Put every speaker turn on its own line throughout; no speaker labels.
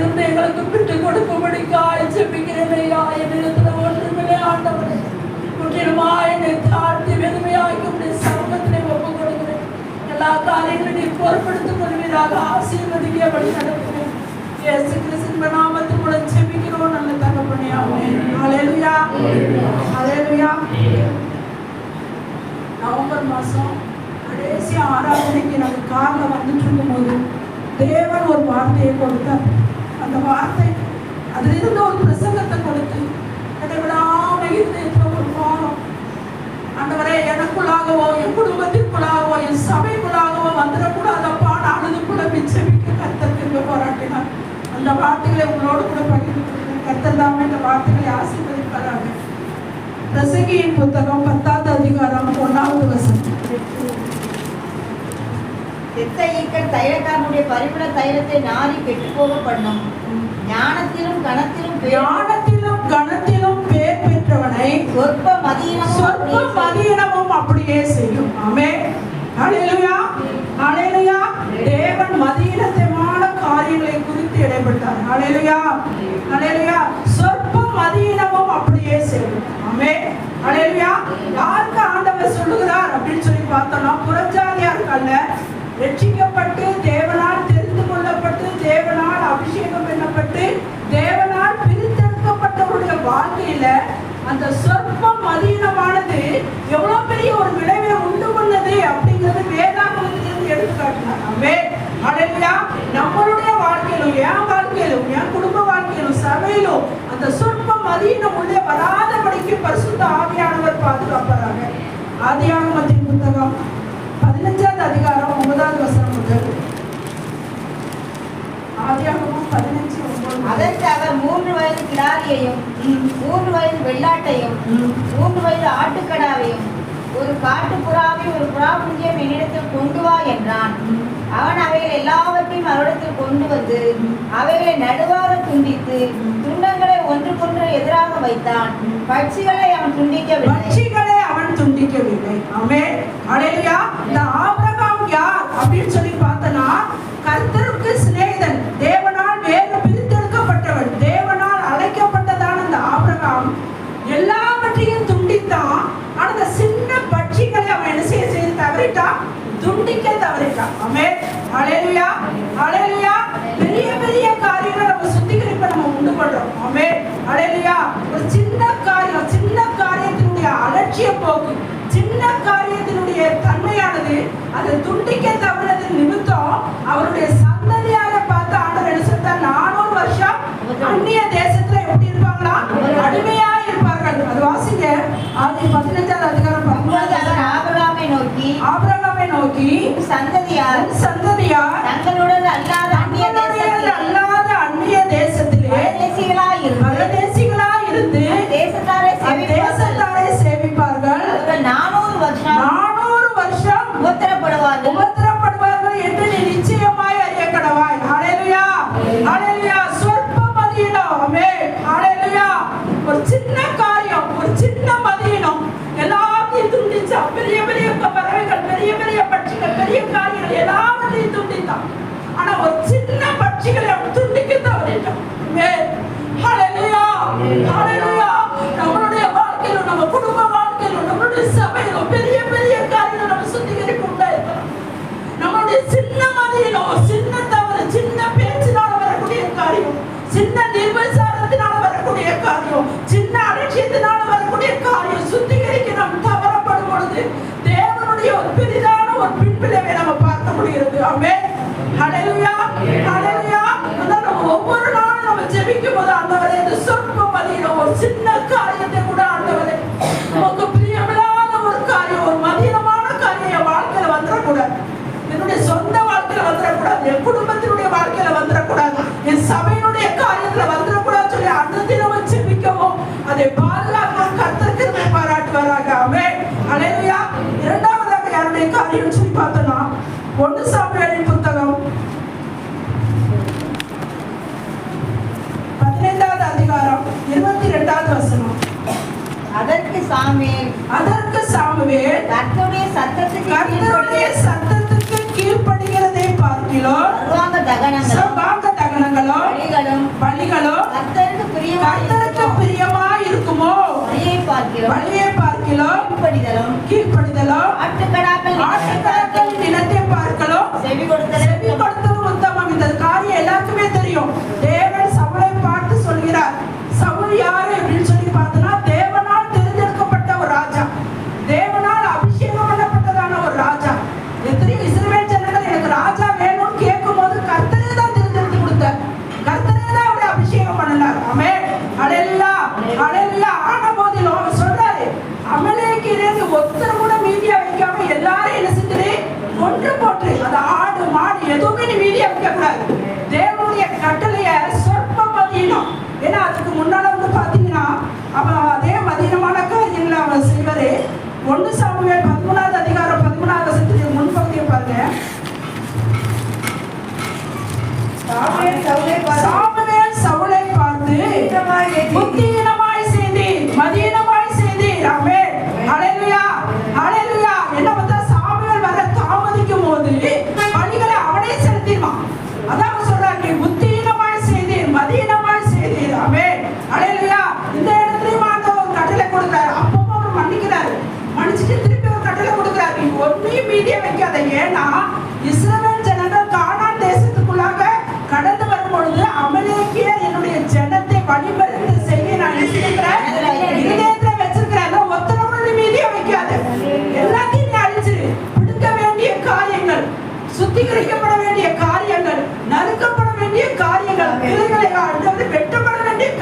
இருந்து எங்களுக்கு விட்டு கொடுக்கும்படிக்காய் ஜெபிக்கிறேன் ஐயா என்னிடத்துல ஒன்றுமில்லை ஆண்டவரே. முற்றிலுமாய் என்னை தாழ்த்தி வெறுமையாக்கி சமூகத்திலே ஒப்பு கொடுக்கிறேன். எல்லா காரியங்களையும் நீர் பொறுப்படுத்திக் கொள்வீராக. ஆசீர்வதிக்க வழி நடத்துகிறேன் இயேசு கிறிஸ்துவின் நாமத்தில் மூலம் ஜெபிக்கிறோம் நல்ல தகப்பனே. ஆமென். ஹalleluya. ஹalleluya. நவம்பர் மாதம் கடைசி ஆராதனைக்கு நாங்கள் காரில் வந்துட்டு இருக்கும்போது தேவன் ஒரு வார்த்தையை கொடுத்தார். அந்த வார்த்தை அதிலிருந்து ஒரு பிரசங்கத்தை கொடுத்து இடைவிடாம இருதயத்தில் ஒரு வாரம் ஆண்டவரே எனக்குள்ளாகவோ என் குடும்பத்திற்குள்ளாகவோ என் சபைக்குள்ளாகவோ வந்துடக்கூடாதப்பா நான் கூட மிச்சமிக்க கத்தத்திற்கு போராட்டினார். அந்த வார்த்தைகளை உங்களோடு கூட பகிர்ந்து கொள்கிறேன். இந்த வார்த்தைகளை ஆசீர்வதிப்பாராக. பிரசங்கியின் புத்தகம் பத்தாவது அதிகாரம் ஒன்றாவது வசனம்.
செத்தையிக்கல் தைலக்காரனுடைய பரிமள தைலத்தை நாரி கெட்டுப்போக பண்ணும். ஞானத்திலும் கணத்திலும்
ஞானத்திலும் கணத்திலும் பேர் பெற்றவனை
சொற்ப மதியினமும்
சொற்ப மதியினமும் அப்படியே செய்யும். ஆமே ஹalleluya. ஹalleluya. தேவன் மதியினத்தமான காரியங்களை குறித்து இடைப்பட்டார். ஹalleluya. ஹalleluya. சொற்ப மதியினமும் அப்படியே செய்யும். ஆமே ஹalleluya. யாருக்கு ஆண்டவர் சொல்லுகிறார் அப்படின்னு சொல்லி பார்த்தோம்னா புறஜாதியாருக்கு அல்ல ரட்சிக்கப்பட்டு தேவனால் தெரிந்து கொள்ளப்பட்டு தேவனால் அபிஷேகம் பண்ணப்பட்டு தேவனால் பிரித்தெடுக்கப்பட்டவருடைய வாழ்க்கையில அந்த சொற்பம் மதீனமானது எவ்வளவு பெரிய ஒரு விளைவை உண்டு பண்ணது அப்படிங்கிறது வேதாகமத்திலிருந்து எடுத்து காட்டினார். நம்மளுடைய வாழ்க்கையிலும் என் வாழ்க்கையிலும் என் குடும்ப வாழ்க்கையிலும் சபையிலும் அந்த சொற்பம் மதீனம் உள்ளே வராதபடிக்கு பரிசுத்த ஆவியானவர் பாதுகாப்பாராங்க ஆதியா புத்தகம் பதினஞ்சாவது அதிகாரம் ஒன்பதாவது வசனம் முதல் ஆதியாகமம் பதினஞ்சு ஒன்பது
அதற்கு அவர் மூன்று வயது கிடாரியையும் மூன்று வயது வெள்ளாட்டையும் மூன்று வயது ஆட்டுக்கடாவையும் ஒரு காட்டு புறாவையும் ஒரு புறா குஞ்சியம் என்னிடத்தில் கொண்டு வா என்றான். அவன் அவைகள் எல்லாவற்றையும் அவரிடத்தில் கொண்டு வந்து அவைகளை நடுவாக துண்டித்து துண்டங்களை ஒன்றுக்கொன்று எதிராக வைத்தான். பட்சிகளை அவன் துண்டிக்கவில்லை.
பட்சிகளை அவன் துண்டிக்கவில்லை. அவன் அடையா இந்த ஆபிரகாம் யார் அப்படின்னு சொல்லி பார்த்தனா அதை துண்டிக்க தவறது நிமித்தம் அவருடைய சந்ததியாக பார்த்து ஆண்டவர் என்ன சொல்றார்? நானூறு வருஷம் அந்நிய தேசத்துல எப்படி இருப்பாங்களா? அடிமையா இருப்பார்கள். அது வாசிங்க. அது பதினஞ்சாவது அதிகாரம்
ஆபிரகாமை நோக்கி
ஆபிரகாமை நோக்கி
சந்ததியார்
சந்ததியார்
தங்களுடன் அல்லாத
நம்மளுடைய வாழ்க்கையிலும் நம்ம குடும்ப வாழ்க்கையிலும் நம்மளுடைய சபையிலும் பெரிய பெரிய காரியங்கள் நம்ம சுத்திகரிப்பு உண்டாயிருக்கலாம் நம்மளுடைய சின்ன மதியிலோ சின்ன தவறு சின்ன பேச்சினால வரக்கூடிய காரியம் சின்ன நிர்வசாரத்தினால வரக்கூடிய காரியம் சின்ன அலட்சியத்தினால வரக்கூடிய காரியம் சுத்திகரிக்க நாம் தவறப்படும் பொழுது தேவனுடைய ஒரு பெரிதான ஒரு பின்விளைவை நம்ம பார்க்க முடிகிறது. ஆமே ஹalleluya. ஹalleluya. அதான் நம்ம ஒவ்வொரு நாளும் நம்ம ஜெபிக்கும் போது ஆண்டவரே இந்த சொற்ப ஒரு சின்ன காரியத்தை கூட ஆண்டவரே உமக்கு பிரியமில்லாத ஒரு காரியம் ஒரு மதியமான காரியம் என் வாழ்க்கையில வந்துடக்கூடாது என்னுடைய சொந்த வாழ்க்கையில வந்துடக்கூடாது என் குடும்பத்தினுடைய வாழ்க்கையில வந்துடக்கூடாது என் சபையினுடைய காரியத்துல வந்துடக்கூடாது சொல்லி அன்னதினமும் ஜெபிக்கவும் அதை பாதுகாக்கவும் கர்த்தர் கிருபை பாராட்டுவாராக. ஆமே அலையா இரண்டாவதாக யாருடைய காரியம் சொல்லி பார்த்தோம்னா ஒன்று சாமுவேலின் புத்தகம்
அதற்கு சாமுவேல்
அதற்கு சாமுவேல்
கர்த்தருடைய சத்தத்துக்கு
கர்த்தருடைய சத்தத்துக்கு கீழ்ப்படுகிறதை பார்க்கிறோம்
சர்வாங்க தகனங்களும்
சர்வாங்க தகனங்களோ
பலிகளும்
பலிகளோ
கர்த்தருக்கு பிரியமாய்
கர்த்தருக்கு? பிரியமா இருக்குமோ?
பலியை பார்க்கிறோம்.
பலியை பார்க்கிறோம்.
கீழ்ப்படிதலும்
கீழ்ப்படுதலோ
ஆட்டுக்கடாக்கள்
ஆட்டுக்கடக்கள் தினத்தை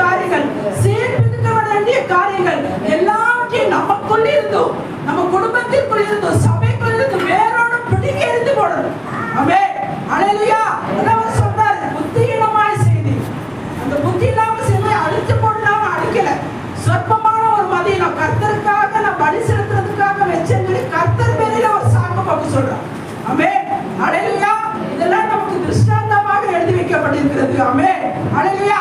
காரியங்கள். சீர்பிதுக்கப்பட வேண்டிய காரியங்கள். எல்லாவற்றையும் நமக்குள் இருந்தும் நம்ம குடும்பத்திற்குள் இருந்தும் சபைக்குள் இருந்தும் வேரோடு பிடிக்க இருந்து போடணும். ஆமே அலையிலையா. அதான் அவர் சொல்றாரு புத்தியினமாய் செய்தி. அந்த புத்தி இல்லாம செய்தி அழித்து போடலாம அழிக்கல. சொற்பமான ஒரு மதியம் கர்த்தருக்காக நான் பலி செலுத்துறதுக்காக வச்சேன்னு சொல்லி கர்த்தர் பேரில ஒரு சாக்கு பார்க்க சொல்றான் ஆமே அலையிலையா. இதெல்லாம் நமக்கு திருஷ்டாந்தமாக எழுதி வைக்கப்பட்டிருக்கிறது. ஆமே அலையிலையா.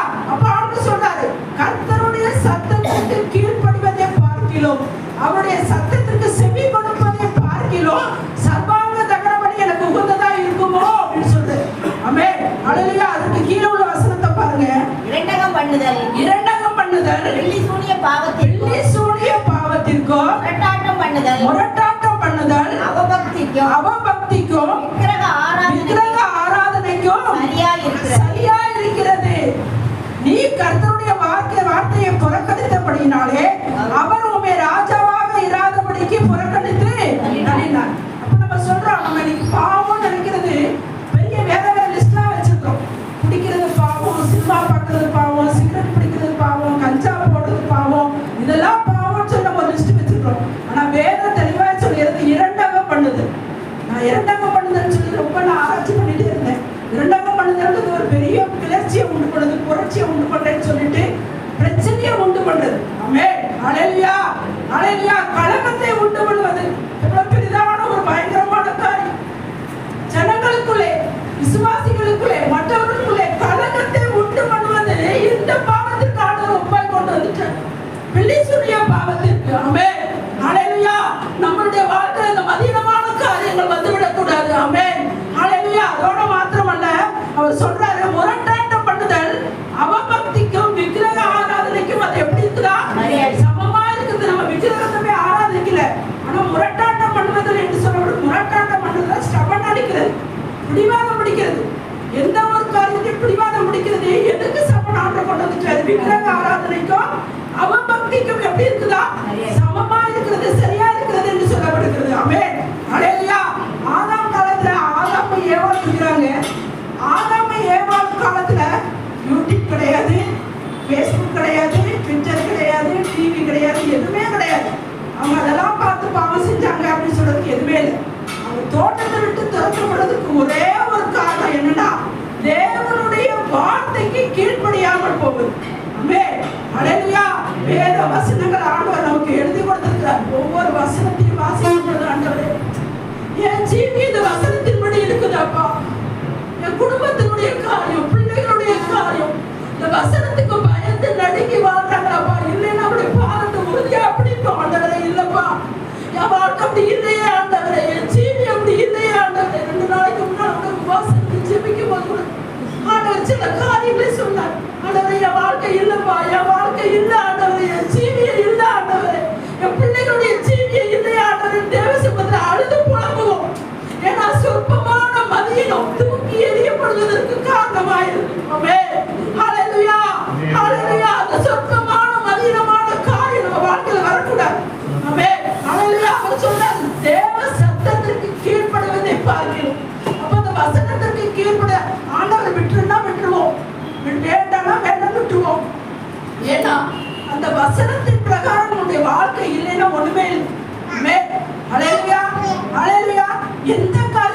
வெள்ளி சூனிய பாவத்திற்கும்
வெள்ளி சூனிய பாவத்திற்கும்
முரட்டாட்டம் பண்ணுதல்.
முரட்டாட்டம் பண்ணுதல்.
அவபக்திக்கும்
அவபக்திக்கும்
விக்கிரக ஆராதனை.
விக்கிரக ஆராதனைக்கும்
சரியா இருக்கிறது
சரியா இருக்கிறது நீ கர்த்தருடைய வார்த்தை வார்த்தையை புறக்கணித்தபடியினாலே அவர் பிரச்சனையை உண்டு பண்றது ஆமே அலையா அலையா கலகத்தை உண்டு பண்ணுவது எவ்வளவு பெரிதான ஒரு பயங்கரமான காரியம். ஜனங்களுக்குள்ளே விசுவாசிகளுக்குள்ளே மற்றவர்களுக்குள்ளே கலகத்தை உண்டு பண்ணுவது இந்த பாவத்திற்கு ஆண்டவர் ஒப்பாய் கொண்டு வந்துட்டார். பிள்ளைசுடைய பாவத்திற்கு ஆமே அலையா நம்மளுடைய வாழ்க்கையில இந்த மதீனமான காரியங்கள் வந்துவிடக் கூடாது ஆமே அலையா அதோட மாத்திரமல்ல அவர் சொல்றாரு முரட்டாட்டம் பண்ணுதல் அவபக்திக்கும் விக்கிரக ஆராதனைக்கும் அது எப்படி இருக்குதா சமமா இருக்குது நம்ம விக்கிரகத்தை ஆராதிக்கல ஆனா முரட்டாட்டம் பண்ணுவதில் என்று சொல்லப்படும் முரட்டாட்டம் பண்ணுவதில் ஸ்டபன் அடிக்கிறது பிடிவாதம் பிடிக்கிறது. எந்த ஒரு காரியத்தையும் பிடிவாதம் பிடிக்கிறது எதுக்கு போகுது. வேத வசனங்கள் ஆண்டவர் நமக்கு எழுதி கொடுத்திருக்கிறார். ஒவ்வொரு வசனத்தையும் வாசிக்கும் பொழுது ஆண்டவரே. என் ஜீவி இந்த வசனத்தின்படி இருக்குது அப்பா என் குடும்பத்தினுடைய காரியம் பிள்ளைகளுடைய காரியம். இந்த வசனத்துக்கு பயந்து நடுங்கி வாழ்றாங்க அப்பா இல்லைன்னா அப்படி பாதத்தை உறுதியா அப்படின்னு ஆண்டவரே. இல்லப்பா. என் வாழ்க்கை அப்படி இல்லையே ஆண்டவரே. என் ஜீவி அப்படி இல்லையே ஆண்டவரே. ரெண்டு நாளைக்கு முன்னாடி உங்க வாசனத்தை ஜெபிக்கும் போது ஆண்டவர் சில காரியங்களை சொன்னார். ஆண்டவர் என் வாழ்க்கை இல்லப்பா என் வாழ்க்கை இல்ல ஆண்டவர். என் ஜீவிய இல்ல ஆண்டவர். என் பிள்ளைகளுடைய ஜீவிய இல்லையா ஆண்டவர்? தேவ சம்பத்துல அழுது புலம்புவோம். ஏன்னா சொற்பமான மதியினம் தூக்கி எரியப்படுவதற்கு காரணமாயிருக்கு ஆமே ஹalleluya. ஹalleluya. அந்த சொற்பமான மதியினமா ஏன்னா அந்த வசனத்தின் பிரகாரம் உன்னுடைய வாழ்க்கை இல்லைன்னா ஒண்ணுமே இல்லை. ஆமென். ஹalleluya எந்த காரணம்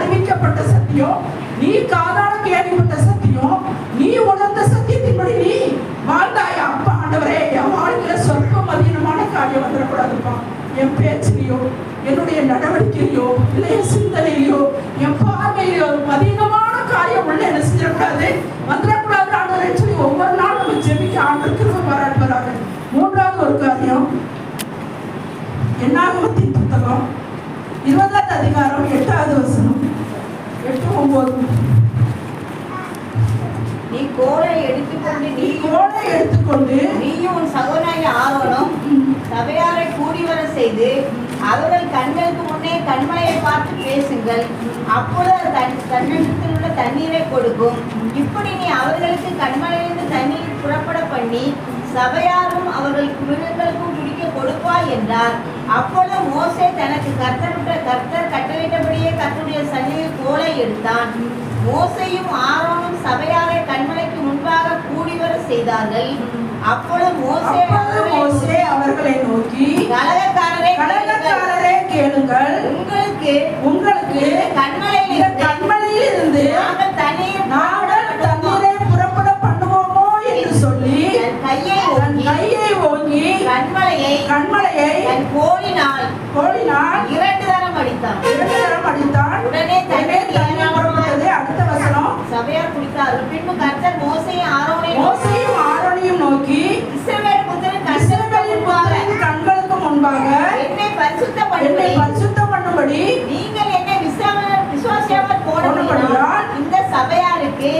அறிவிக்கப்பட்ட சத்தியம் நீ காதால கேள்விப்பட்ட சத்தியம் நீ உணர்ந்த சத்தியத்தின்படி நீ வாழ்ந்தாய. அப்பா ஆண்டவரே என் வாழ்க்கையில சொற்ப மதியனமான காரியம் வந்துடக்கூடாதுப்பா. என் பேச்சிலையோ என்னுடைய நடவடிக்கையிலையோ இல்லை என் சிந்தனையிலையோ என் பார்வையிலையோ மதியனமான காரியம் உள்ள என்ன செஞ்சிடக்கூடாது. வந்துடக்கூடாது ஆண்டவரே சொல்லி ஒவ்வொரு நாளும் நம்ம ஜெபிக்க ஆண்டுக்கு கிருப பாராட்டுவராக. மூன்றாவது ஒரு காரியம் என்னாகமத்தின் புத்தகம் இருபதாவது அதிகாரம் எட்டாவது வசனம். ஒன்பது
நீ கோலை எடுத்துக்கொண்டு
நீ கோலை எடுத்துக்கொண்டு
நீயும் உன் சகோதரனாகிய ஆரோனும் சபையாரை கூடி வர செய்து அவர்கள் கண்களுக்கு முன்னே கண்மலையை பார்த்து பேசுங்கள். அப்பொழுது தன் தன்னிடத்தில் உள்ள தண்ணீரை கொடுக்கும். இப்படி நீ அவர்களுக்கு கண்மலையிலிருந்து தண்ணீர் புறப்பட பண்ணி சபையாரும் அவர்கள் மிருகங்களுக்கும் குடிக்க கொடுப்பாய் என்றார். அப்பொழுது மோசே தனக்கு கர்த்தருடைய கர்த்தர் கட்டளையிட்டபடியே கர்த்தருடைய சன்னியில் கோலை எடுத்தான். மோசையும் ஆரோனும் சபையாரை கண்மலைக்கு முன்பாக கூடி வர செய்தார்கள். அப்பொழுது மோசே
மோசே அவர்களை நோக்கி
கலகக்காரரே கேளுங்கள்.
கடலக்காரரே கேளுங்கள்.
உங்களுக்கு
உங்களுக்கு
கண்மலையில்
இந்த
இருந்து
கண்மலையில் இருந்து
நாங்கள் தண்ணீர்
நாங்கள் தண்ணீரை புறப்பட பண்ணுவோமோ என்று சொல்லி
கையை
தன் கையை ஓங்கி
கண்மலையை
கண்மலையை
தன் கோலினால்
கோலினால்
இரண்டு தரம் அடித்தான்.
இரண்டு தரம் அடித்தான்.
உடனே சபையார் குடித்தார்கள் பின்பு கர்த்தர் மோசையும்
மோசையும் ஆரோனையும் நோக்கி
இஸ்ரவேல் புத்திரன் கண்களுக்கு
இஸ்ரவேலின்
முன்பாக
புத்திரரின் கண்களுக்கு முன்பாக
என்னை பரிசுத்தம்
என்னை பரிசுத்தம் பண்ணும்படி
நீங்கள் என்னை விசுவாச- விசுவாசியாமல்
போனபடியால்
இந்த சபையாருக்கு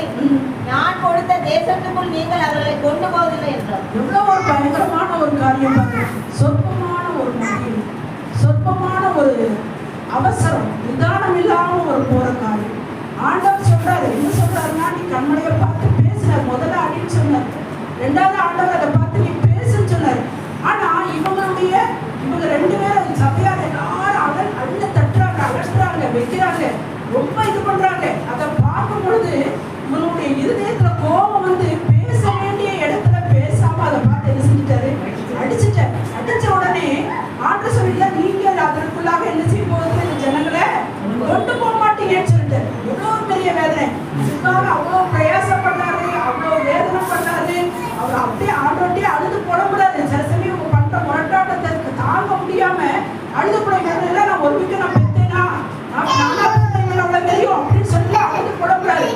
நான் கொடுத்த தேசத்துக்குள் நீங்கள் அவர்களை கொண்டு போவதில்லை என்றார்.
எவ்வளவு ஒரு பயங்கரமான ஒரு காரியம் சொற்பமான ஒரு சொற்பமான ஒரு அவசரம். நிதானம் இல்லாம ஒரு போற காரியம் ஆண்டவர் சொல்றாரு என்ன சொல்றாருன்னா நீ கண்மலையை பார்த்து பேசுற முதல்ல அடின்னு சொன்னார். ரெண்டாவது ஆண்டவர் அதை பார்த்து நீ பேசுன்னு சொன்னார். ஆனா இவங்களுடைய இவங்க ரெண்டு பேரும் சபையார் எல்லாரும் அகல் அள்ள தட்டுறாங்க அகற்றுறாங்க வைக்கிறாங்க. ரொம்ப இது பண்றாங்க. அதை பார்க்கும் பொழுது இவனுடைய இருதயத்துல கோபம் வந்து பேச வேண்டிய இடத்துல பேசாம அதை பார்த்து என்ன செஞ்சுட்டாரு? அடிச்சுட்டார். அடிச்ச உடனே ஆண்டு சொல்லில நீங்க அதற்குள்ளாக என்ன செய்ய போகுது இந்த ஜனங்களை கொண்டு போக மாட்டீங்கன்னு சொல்லிட்டு எவ்வளவு பெரிய வேதனை அவ்வளவு அவ்வளவு பிரயாசப்பட்டாரு அவ்வளவு வேதனை பண்ணாரு அவர் அப்படியே ஆண்டோட்டே அழுது போடக்கூடாது. சில சமயம் இவங்க பண்ற முரட்டாட்டத்திற்கு தாங்க முடியாம அழுது புலம்புறாரு நான் ஒரு வீக்கு நான் பெற்றேனா? நான் தெரியும் அப்படின்னு சொல்லி அழுது போடக்கூடாது.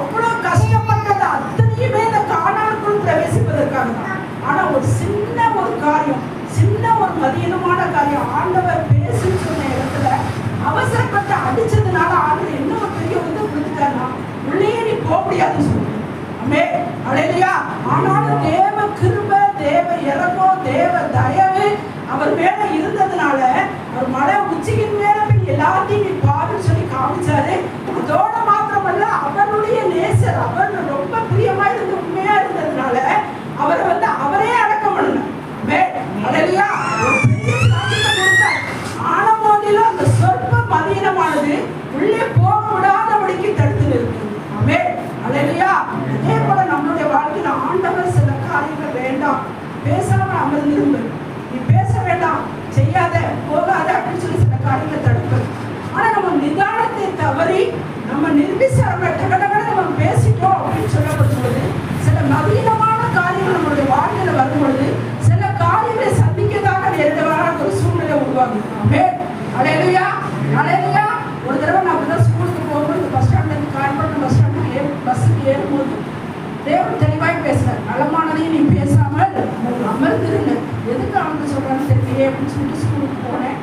அவ்வளவு கஷ்டப்பட்டது அத்தனையுமே இந்த காணாளுக்குள் பிரவேசிப்பதற்காக தான். ஆனா ஒரு சின்ன ஒரு காரியம் சின்ன ஒரு மதியனமான காரியம் ஆண்டவர் பேசுன்னு சொன்ன இடத்துல அவசரப்பட்டு அடிச்சதுனால ஆண்டவர் என்ன ஒரு பெரிய வந்து விழுந்துட்டாருன்னா உள்ளே நீ போக முடியாது அமே அலையா ஆனாலும் தேவ கிருப தேவ இறக்கம் தேவ தயவு அவர் மேல இருந்ததுனால அவர் மலை உச்சியின் மேல எல்லாத்தையும் நீ பாருன்னு சொல்லி காமிச்சாரு. அதோட மாத்திரமல்ல அவருடைய நேசர் அவர் ரொம்ப பிரியமா இருந்து உண்மையா இருந்ததுனால அவரை வந்து அவரே அடக்க அடக்கம் பண்ணார் ஆன போதிலும் அந்த சொற்ப மதீனமானது உள்ளே பேசாம அமர்ந்திருந்து நீ பேச வேண்டாம். செய்யாத போகாத அப்படின்னு சொல்லி சில காரியங்களை தடுப்பு. ஆனா நம்ம நிதானத்தை தவறி நம்ம நிர்விசாரமா கடகடகட நம்ம பேசிட்டோம் அப்படின்னு சொல்லப்படும்போது சில நவீனமான காரியங்கள் நம்மளுடைய வாழ்க்கையில வரும் பொழுது சில காரியங்களை சந்திக்கதாக நேர்ந்தவரான ஒரு சூழ்நிலை உருவாகுது அமே அலையலையா. அலையலையா. ஒரு தடவை நான் தான் ஸ்கூலுக்கு போகும்போது பஸ் ஸ்டாண்ட்லேருந்து கான்பட்டு பஸ் ஸ்டாண்டுக்கு ஏ பஸ்ஸுக்கு ஏறும்போது தேவன் தெளிவாய் பேசுகிறேன் அலமானதையும் நீ அமர்ந்திருங்க. எதுக்கு அவங்க சொல்றான்னு தெரியலையே அப்படின்னு சொல்லிட்டு ஸ்கூலுக்கு போனேன்.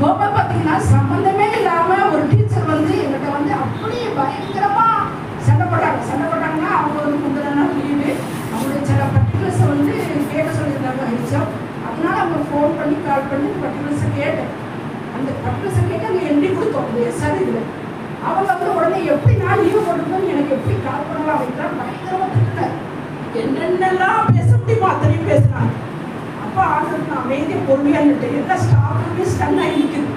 போக பார்த்தீங்கன்னா சம்பந்தமே இல்லாம ஒரு டீச்சர் வந்து எங்கிட்ட வந்து அப்படியே பயங்கரமா சண்டை போட்டாங்க. சண்டை போட்டாங்கன்னா அவங்க வந்து முந்தின நாள் லீவு அவங்களுடைய சில பர்டிகுலர்ஸை வந்து கேட்க சொல்லியிருந்தாங்க. ஹெச்எம் அதனால அவங்க ஃபோன் பண்ணி கால் பண்ணி பர்டிகுலர்ஸை கேட்டேன். அந்த பர்டிகுலர்ஸை கேட்டு அங்கே எண்டி கொடுத்தோம். இந்த எஸ்ஆர் இதில் அவங்க வந்து உடனே எப்படி நான் லீவு போட்டுருந்தோம் எனக்கு எப்படி கால் பண்ணலாம்? அப்படின்னா பயங்கரமா திட்டினார் என்னென்னலாம் பேச முடியுமோ அத்தனையும் பேசினாங்க அப்போ ஆனது நான் அமைதியை பொறுமையான்ட்டு எல்லா ஸ்டாஃபுமே ஸ்டன் ஆகி நிற்குது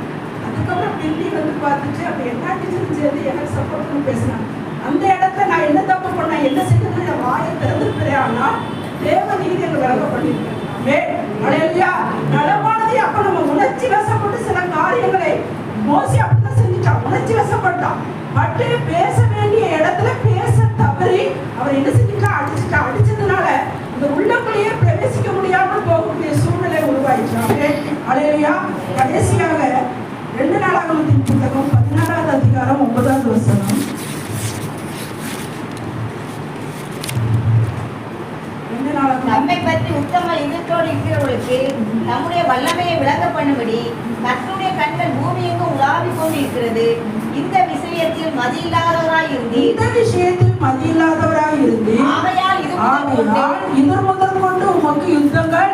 அதுக்கப்புறம் டெல்லி வந்து பார்த்துட்டு அப்போ என்ன டீச்சரும் சேர்ந்து எனக்கு சப்போர்ட் பண்ணி பேசுனாங்க அந்த இடத்துல நான் என்ன தப்பு பண்ணேன் என்ன செய்யணும் என் வாயை திறந்துருக்கிறேன் ஆனால் தேவ நீதி எங்க விலக பண்ணியிருக்கேன் அடையா நலமானதை அப்ப நம்ம உணர்ச்சி வசப்பட்டு சில காரியங்களை மோசி அப்படிதான் செஞ்சுட்டான். உணர்ச்சி வசப்பட்டான். பட்டு பேர் அலையா கடைசியாக ரெண்டு நாளாகமத்தின் புத்தகம் பதினாறாவது அதிகாரம் ஒன்பதாவது வசனம்.
நம்மை பற்றி உத்தம இதத்தோடு இருக்கிறவர்களுக்கு நம்முடைய வல்லமையை விளங்க பண்ணும்படி கர்த்தருடைய கண்கள் பூமி எங்கும் உலாவிக் கொண்டு இருக்கிறது இந்த விஷயத்தில் மதியில்லாதவராய் இருந்தீர்.
இந்த விஷயத்தில் மதியில்லாதவராய் இருந்து
ஆகையால் இது முதல்
யுத்தங்கள்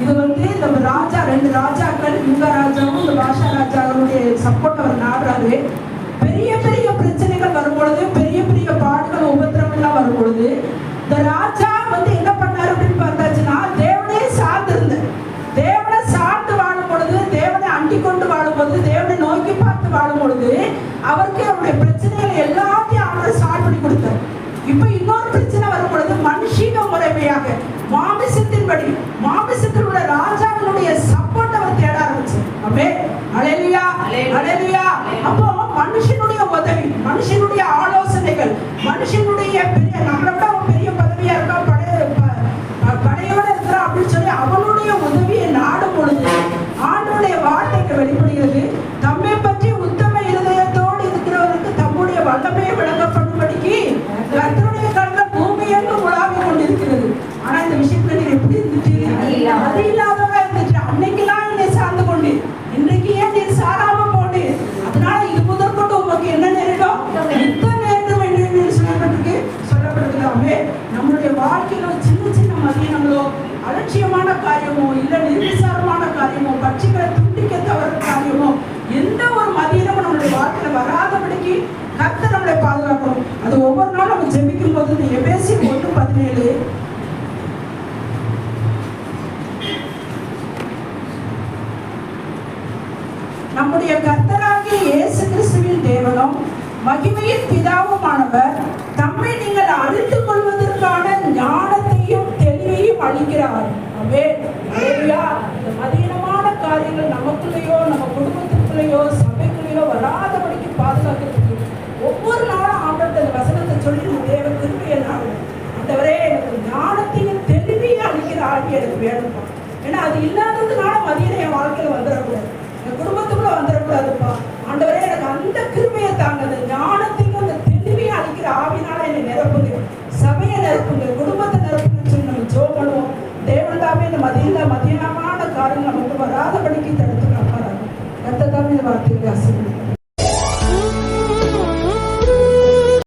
இது வந்து நம்ம ராஜா ரெண்டு ராஜாக்கள் யுக ராஜாவும் இந்த பாஷா ராஜாவுடைய சப்போர்ட் அவர் நாடுறாரு பெரிய பெரிய பிரச்சனைகள் வரும் பொழுது பெரிய பெரிய பாடுகள் உபத்திரம் எல்லாம் வரும் பொழுது இந்த ராஜா வந்து என்ன பண்ணாரு அப்படின்னு பார்த்தாச்சுன்னா தேவனே சார்ந்திருந்தார் தேவனை சார்ந்து வாழும் பொழுது தேவனை அண்டி கொண்டு வாழும் பொழுது தேவனை நோக்கி பார்த்து வாழும் பொழுது அவருக்கு அவருடைய பிரச்சனைகள் எல்லாத்தையும் அவர் சால்வ் பண்ணி கொடுத்தார். இப்போ இன்னொரு பிரச்சனை வரும் ஒன்று பதினேழு. நம்முடைய கர்த்தராகிய இயேசு கிறிஸ்துவின் தேவனும் மகிமையின் பிதாவுமானவர் தம்மை நீங்கள் அறிந்து கொள்வதற்கான ஞானத்தையும் தெளிவையும் அளிக்கிறார். ஆமென். மதீனமான காரியங்கள் நமக்குள்ளேயோ நம்ம குடும்பத்திற்குள்ளேயோ சபைக்குள்ளேயோ வராதபடிக்கு பாதுகாக்கிறதுக்கு ஒவ்வொரு நாளும் ஆண்டவர்கிட்ட வசனத்தை சொல்லி நம்ம தேவ கிருபையை நாடும் ஆண்டவரே எனக்கு ஞானத்தையும் தெளிவையும் வாழ்க்கை எனக்கு வேணும்ப்பா ஏன்னா அது இல்லாததுனால மதியம் என் வாழ்க்கையில வந்துடக்கூடாது என் குடும்பத்துக்குள்ள வந்துடக்கூடாதுப்பா ஆண்டவரே எனக்கு அந்த கிருமையை தாங்க. அந்த ஞானத்தையும் அந்த தெளிவையும் அளிக்கிற ஆவினால என்னை நிரப்புங்க. சபையை நிரப்புங்க. குடும்பத்தை நிரப்புங்கன்னு சொல்லி நம்ம ஜோ பண்ணுவோம் தேவன் தாமே இந்த மதியில மதியமான காரியம் நமக்கு வராதபடிக்கு தடுத்து காப்பாராங்க கத்த தாமே இந்த வார்த்தையை ஆசீர்வதிப்பார்.